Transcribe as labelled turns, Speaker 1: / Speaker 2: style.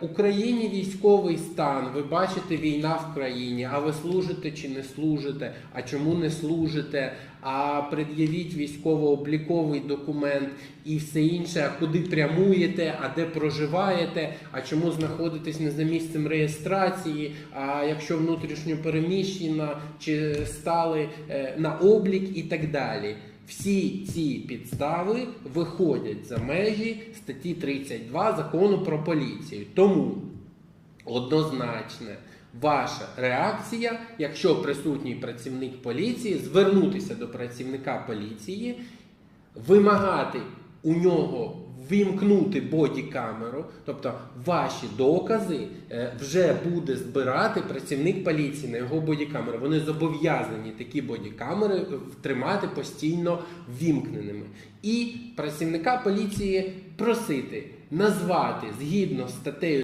Speaker 1: Україні військовий стан. Ви бачите війна в країні. А ви служите чи не служите? А чому не служите? А пред'явіть військово-обліковий документ і все інше. А куди прямуєте? А де проживаєте? А чому знаходитесь не за місцем реєстрації? А якщо внутрішньо переміщена, чи стали е, на облік і так далі. Всі ці підстави виходять за межі статті 32 закону про поліцію. Тому однозначне ваша реакція, якщо присутній працівник поліції, звернутися до працівника поліції, вимагати у нього вімкнути бодікамеру, тобто ваші докази е, вже буде збирати працівник поліції на його бодікамеру. Вони зобов'язані такі бодікамери е, тримати постійно вімкненими. І працівника поліції просити назвати згідно з статтею